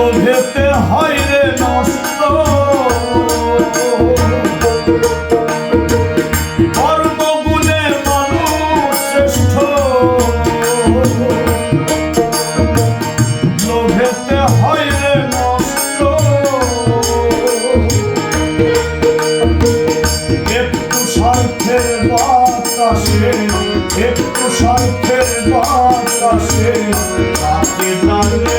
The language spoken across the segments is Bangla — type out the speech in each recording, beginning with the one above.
লোভেতে হয় রে নষ্ট। বাতাসে একটু স্বার্থের বাতাসে তাকে তাহলে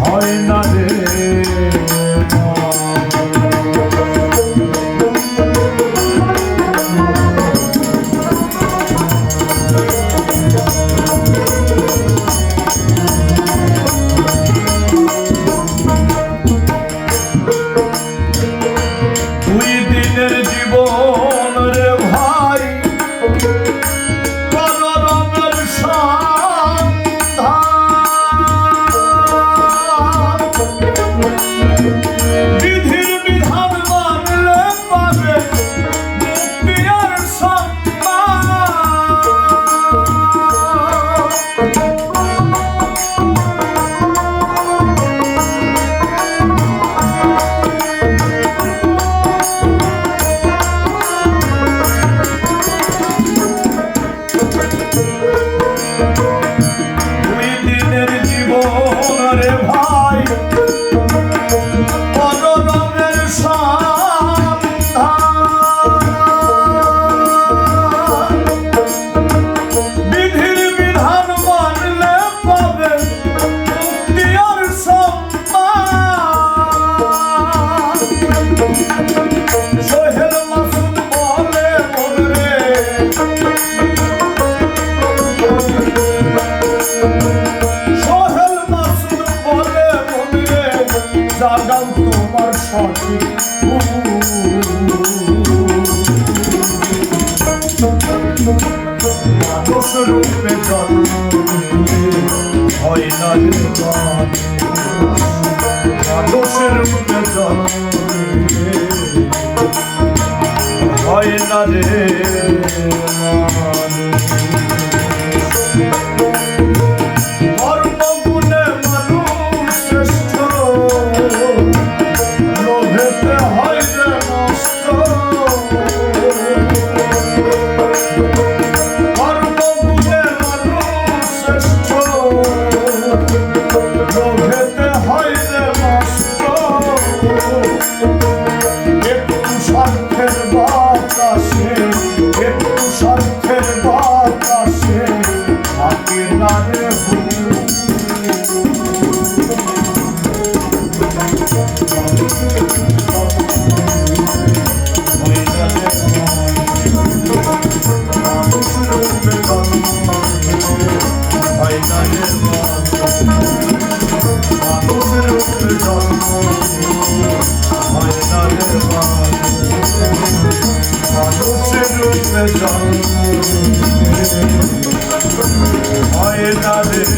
হয় না রে। না রে মানুষ। মানুষ রূপে জন্ম নিয়ে হয় না রে ডুবে জল হয় তাদের